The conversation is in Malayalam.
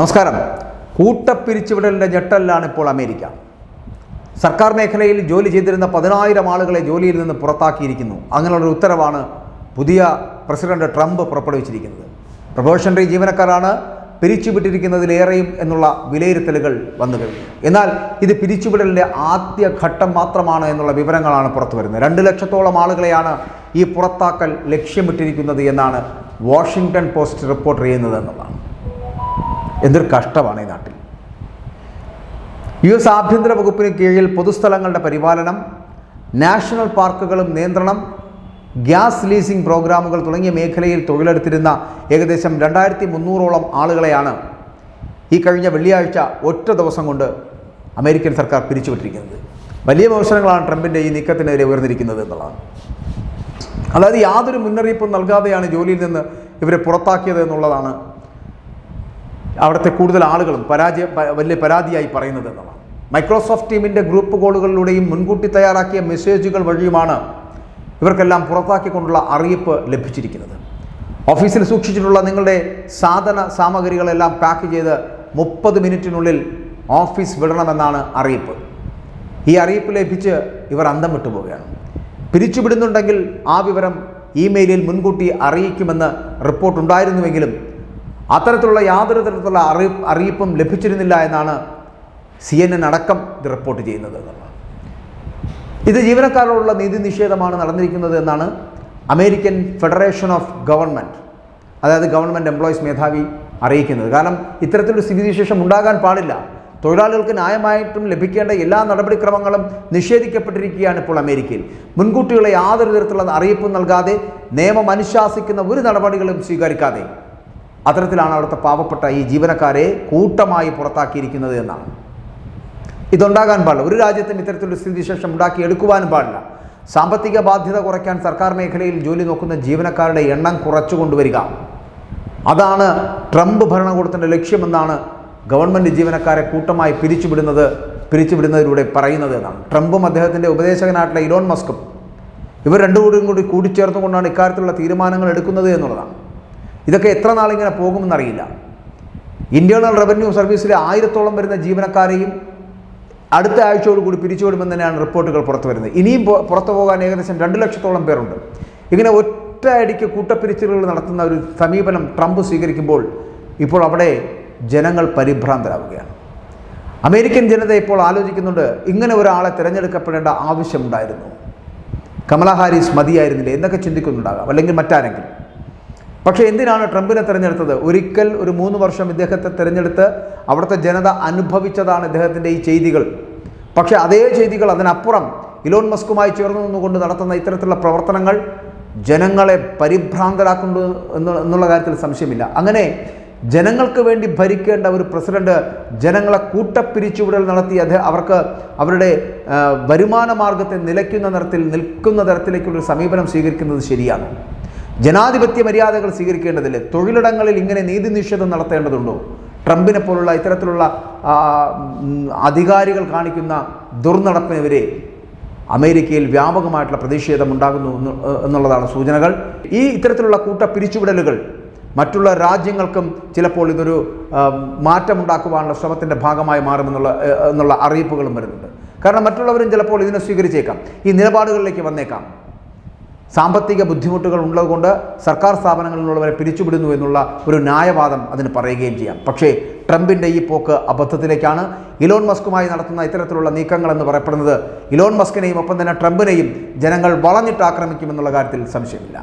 നമസ്കാരം. കൂട്ടപ്പിരിച്ചുവിടലിന്റെ ഞെട്ടലിലാണ് ഇപ്പോൾ അമേരിക്ക. സർക്കാർ മേഖലയിൽ ജോലി ചെയ്തിരുന്ന പതിനായിരം ആളുകളെ ജോലിയിൽ നിന്ന് പുറത്താക്കിയിരിക്കുന്നു. അങ്ങനെയുള്ള ഒരു ഉത്തരവാണ് പുതിയ പ്രസിഡന്റ് ട്രംപ് പുറപ്പെടുവിച്ചിരിക്കുന്നത്. പ്രൊബേഷണറി ജീവനക്കാരാണ് പിരിച്ചുവിട്ടിരിക്കുന്നതിലേറെയും എന്നുള്ള വിലയിരുത്തലുകൾ വന്നു കഴിഞ്ഞു. എന്നാൽ ഇത് പിരിച്ചുവിടലിന്റെ ആദ്യ ഘട്ടം മാത്രമാണ് എന്നുള്ള വിവരങ്ങളാണ് പുറത്തു വരുന്നത്. രണ്ട് ലക്ഷത്തോളം ആളുകളെയാണ് ഈ പുറത്താക്കൽ ലക്ഷ്യമിട്ടിരിക്കുന്നത് എന്നാണ് വാഷിങ്ടൺ പോസ്റ്റ് റിപ്പോർട്ട് ചെയ്യുന്നത് എന്നുള്ളതാണ്. എന്തൊരു കഷ്ടമാണ് ഈ നാട്ടിൽ. യു എസ് ആഭ്യന്തര വകുപ്പിന് കീഴിൽ പൊതുസ്ഥലങ്ങളുടെ പരിപാലനം നാഷണൽ പാർക്കുകളും നിയന്ത്രണം ഗ്യാസ് ലീസിംഗ് പ്രോഗ്രാമുകൾ തുടങ്ങിയ മേഖലയിൽ തൊഴിലെടുത്തിരുന്ന ഏകദേശം രണ്ടായിരത്തി മുന്നൂറോളം ആളുകളെയാണ് ഈ കഴിഞ്ഞ വെള്ളിയാഴ്ച ഒറ്റ ദിവസം കൊണ്ട് അമേരിക്കൻ സർക്കാർ പിരിച്ചുവിട്ടിരിക്കുന്നത്. വലിയ വിമർശനങ്ങളാണ് ട്രംപിന്റെ ഈ നീക്കത്തിനെതിരെ ഉയർന്നിരിക്കുന്നത് എന്നുള്ളതാണ്. അതായത് യാതൊരു മുന്നറിയിപ്പും നൽകാതെയാണ് ജോലിയിൽ നിന്ന് ഇവരെ പുറത്താക്കിയത് എന്നുള്ളതാണ് അവിടുത്തെ കൂടുതൽ ആളുകളും പരാജയ വലിയ പരാതിയായി പറയുന്നത് എന്നുള്ളതാണ് മൈക്രോസോഫ്റ്റ് ടീമിന്റെ ഗ്രൂപ്പ് കോളുകളിലൂടെയും മുൻകൂട്ടി തയ്യാറാക്കിയ മെസ്സേജുകൾ വഴിയുമാണ് ഇവർക്കെല്ലാം പുറത്താക്കിക്കൊണ്ടുള്ള അറിയിപ്പ് ലഭിച്ചിരിക്കുന്നത്. ഓഫീസിൽ സൂക്ഷിച്ചിട്ടുള്ള നിങ്ങളുടെ സാധന സാമഗ്രികളെല്ലാം പാക്ക് ചെയ്ത് മുപ്പത് മിനിറ്റിനുള്ളിൽ ഓഫീസ് വിടണമെന്നാണ് അറിയിപ്പ്. ഈ അറിയിപ്പ് ലഭിച്ച് ഇവർ അന്തം വിട്ടുപോവുകയാണ് പിരിച്ചുവിടുന്നുണ്ടെങ്കിൽ ആ വിവരം ഇമെയിലിൽ മുൻകൂട്ടി അറിയിക്കുമെന്ന് റിപ്പോർട്ടുണ്ടായിരുന്നുവെങ്കിലും അത്തരത്തിലുള്ള യാതൊരു തരത്തിലുള്ള അറി അറിയിപ്പും ലഭിച്ചിരുന്നില്ല എന്നാണ് സി എൻ എൻ അടക്കം ഇത് റിപ്പോർട്ട് ചെയ്യുന്നത്. ഇത് ജീവനക്കാരോടുള്ള നീതി നിഷേധമാണ് നടന്നിരിക്കുന്നത് എന്നാണ് അമേരിക്കൻ ഫെഡറേഷൻ ഓഫ് ഗവൺമെന്റ് അതായത് ഗവൺമെന്റ് എംപ്ലോയീസ് മേധാവി അറിയിക്കുന്നത്. കാരണം ഇത്തരത്തിലൊരു സ്ഥിതിവിശേഷം ഉണ്ടാകാൻ പാടില്ല. തൊഴിലാളികൾക്ക് ന്യായമായിട്ടും ലഭിക്കേണ്ട എല്ലാ നടപടിക്രമങ്ങളും നിഷേധിക്കപ്പെട്ടിരിക്കുകയാണ് ഇപ്പോൾ അമേരിക്കയിൽ. മുൻകൂട്ടിയുള്ള യാതൊരു തരത്തിലുള്ള അറിയിപ്പും നൽകാതെ നിയമം അനുശാസിക്കുന്ന ഒരു നടപടികളും സ്വീകരിക്കാതെ അത്തരത്തിലാണ് അവിടുത്തെ പാവപ്പെട്ട ഈ ജീവനക്കാരെ കൂട്ടമായി പുറത്താക്കിയിരിക്കുന്നത് എന്നാണ്. ഇതുണ്ടാകാൻ പാടില്ല. ഒരു രാജ്യത്തും ഇത്തരത്തിലൊരു സ്ഥിതിവിശേഷം ഉണ്ടാക്കിയെടുക്കുവാനും പാടില്ല. സാമ്പത്തിക ബാധ്യത കുറയ്ക്കാൻ സർക്കാർ മേഖലയിൽ ജോലി നോക്കുന്ന ജീവനക്കാരുടെ എണ്ണം കുറച്ചു കൊണ്ടുവരിക. അതാണ് ട്രംപ് ഭരണകൂടത്തിന്റെ ലക്ഷ്യമെന്നാണ് ഗവൺമെന്റ് ജീവനക്കാരെ കൂട്ടമായി പിരിച്ചുവിടുന്നത് പിരിച്ചുവിടുന്നതിലൂടെ പറയുന്നത് എന്നാണ്. ട്രംപും അദ്ദേഹത്തിന്റെ ഉപദേശകനായിട്ടുള്ള ഇലോൺ മസ്കും ഇവർ രണ്ടുകൂടിയും കൂടി കൂടിച്ചേർന്നുകൊണ്ടാണ് ഇക്കാര്യത്തിലുള്ള തീരുമാനങ്ങൾ എടുക്കുന്നത് എന്നുള്ളതാണ്. ഇതൊക്കെ എത്ര നാളിങ്ങനെ പോകുമെന്നറിയില്ല. ഇന്റേണൽ റവന്യൂ സർവീസിലെ ആയിരത്തോളം വരുന്ന ജീവനക്കാരെയും അടുത്ത ആഴ്ചയോടുകൂടി പിരിച്ചുവിടുമെന്ന് തന്നെയാണ് റിപ്പോർട്ടുകൾ പുറത്തു വരുന്നത്. ഇനിയും പുറത്തു പോകാൻ ഏകദേശം രണ്ട് ലക്ഷത്തോളം പേരുണ്ട്. ഇങ്ങനെ ഒറ്റ അടിക്ക് കൂട്ടപ്പിരിച്ചിലുകൾ നടത്തുന്ന ഒരു സമീപനം ട്രംപ് സ്വീകരിക്കുമ്പോൾ ഇപ്പോൾ അവിടെ ജനങ്ങൾ പരിഭ്രാന്തരാവുകയാണ്. അമേരിക്കൻ ജനത ഇപ്പോൾ ആലോചിക്കുന്നുണ്ട് ഇങ്ങനെ ഒരാളെ തിരഞ്ഞെടുക്കപ്പെടേണ്ട ആവശ്യമുണ്ടായിരുന്നു. കമലാ ഹാരിസ് മതിയായിരുന്നില്ലേ എന്നൊക്കെ ചിന്തിക്കുന്നുണ്ടാകാം അല്ലെങ്കിൽ മറ്റാരെങ്കിലും. പക്ഷേ എന്തിനാണ് ട്രംപിനെ തിരഞ്ഞെടുത്തത്? ഒരിക്കൽ ഒരു മൂന്ന് വർഷം ഇദ്ദേഹത്തെ തിരഞ്ഞെടുത്ത് അവിടുത്തെ ജനത അനുഭവിച്ചതാണ് ഇദ്ദേഹത്തിന്റെ ഈ ചെയ്തികൾ. പക്ഷേ അതേ ചെയ്തികൾ അതിനപ്പുറം ഇലോൺ മസ്കുമായി ചേർന്ന് നിന്നുകൊണ്ട് നടത്തുന്ന ഇത്തരത്തിലുള്ള പ്രവർത്തനങ്ങൾ ജനങ്ങളെ പരിഭ്രാന്തരാക്കുന്നു എന്നുള്ള കാര്യത്തിൽ സംശയമില്ല. അങ്ങനെ ജനങ്ങൾക്ക് വേണ്ടി ഭരിക്കേണ്ട ഒരു പ്രസിഡന്റ് ജനങ്ങളെ കൂട്ടപ്പിരിച്ചുവിടൽ നടത്തി അത് അവർക്ക് അവരുടെ വരുമാന മാർഗത്തെ നിലയ്ക്കുന്ന തരത്തിൽ നിൽക്കുന്ന തരത്തിലേക്കുള്ളൊരു സമീപനം സ്വീകരിക്കുന്നത് ശരിയാണ്. ജനാധിപത്യ മര്യാദകൾ സ്വീകരിക്കേണ്ടതില്ലേ തൊഴിലിടങ്ങളിൽ ഇങ്ങനെ നീതി നിഷേധം നടത്തേണ്ടതുണ്ടോ? ട്രംപിനെ പോലുള്ള ഇത്തരത്തിലുള്ള അധികാരികൾ കാണിക്കുന്ന ദുർനടപ്പിനെതിരെ അമേരിക്കയിൽ വ്യാപകമായിട്ടുള്ള പ്രതിഷേധം ഉണ്ടാകുന്നു എന്നുള്ളതാണ് സൂചനകൾ. ഈ ഇത്തരത്തിലുള്ള കൂട്ട പിരിച്ചുവിടലുകൾ മറ്റുള്ള രാജ്യങ്ങൾക്കും ചിലപ്പോൾ ഇതൊരു മാറ്റമുണ്ടാക്കുവാനുള്ള ശ്രമത്തിന്റെ ഭാഗമായി മാറുമെന്നുള്ള എന്നുള്ള അറിയിപ്പുകളും വരുന്നുണ്ട്. കാരണം മറ്റുള്ളവരും ചിലപ്പോൾ ഇതിനെ സ്വീകരിച്ചേക്കാം. ഈ നിലപാടുകളിലേക്ക് വന്നേക്കാം. സാമ്പത്തിക ബുദ്ധിമുട്ടുകൾ ഉള്ളതുകൊണ്ട് സർക്കാർ സ്ഥാപനങ്ങളിൽ നിന്നുള്ളവരെ പിരിച്ചുവിടുന്നു എന്നുള്ള ഒരു ന്യായവാദം അതിന് പറയുകയും ചെയ്യാം. പക്ഷേ ട്രംപിന്റെ ഈ പോക്ക് അബദ്ധത്തിലേക്കാണ്. ഇലോൺ മസ്കുമായി നടത്തുന്ന ഇത്തരത്തിലുള്ള നീക്കങ്ങൾ എന്ന് പറയപ്പെടുന്നത് ഇലോൺ മസ്കിനെയും ഒപ്പം തന്നെ ട്രംപിനെയും ജനങ്ങൾ വളഞ്ഞിട്ട് ആക്രമിക്കുമെന്നുള്ള കാര്യത്തിൽ സംശയമില്ല.